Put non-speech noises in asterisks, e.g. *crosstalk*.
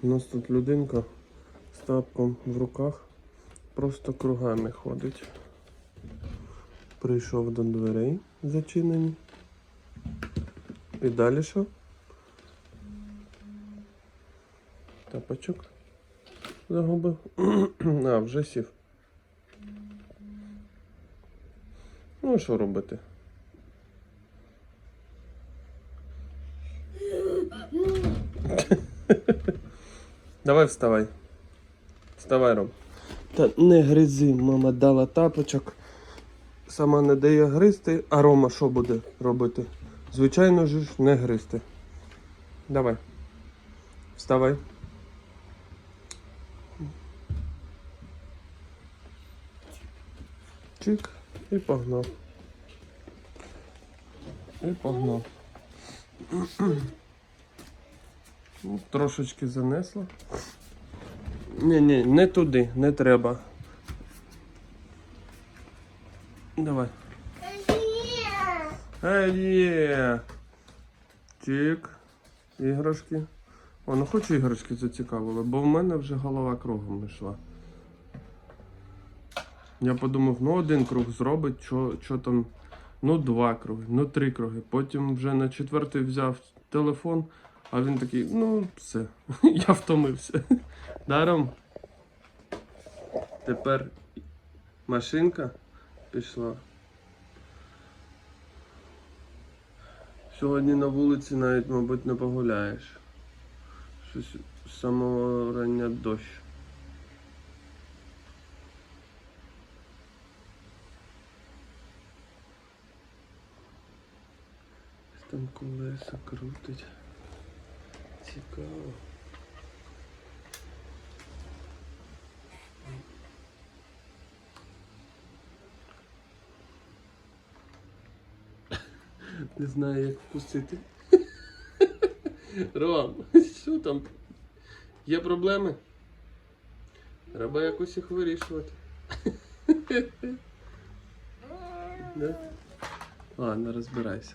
У нас тут людинка з тапком в руках просто кругами ходить. Прийшов до дверей зачинені. І далі що? Тапочок загубив. *clears throat* а, вже сів. Ну, що робити? Давай вставай. Вставай, Ром. Та не гризи, мама дала тапочок. Сама не дає гризти, а Рома що буде робити? Звичайно ж не гризти. Давай. Вставай. Чик і погнав. І погнав. Ну, Трошечки занесло. Ні, ні, не туди, не треба. Давай. Е, є. Чик. Іграшки. О, ну хочу іграшки зацікавили, бо в мене вже голова кругом йшла. Я подумав, ну один круг зробить, що, що там, ну два круги, ну три круги. Потім вже на четвертий взяв телефон, а він такий, ну все, *laughs* я втомився. Даром. Тепер машинка пішла. Сьогодні на вулиці навіть, мабуть, не погуляєш. Щось з самого рання дощ. Там колеса крутить. Цікаво. Не знаю, як впустити. Ром, що там? Є проблеми? Треба якось їх вирішувати. Ладно, розбирайся.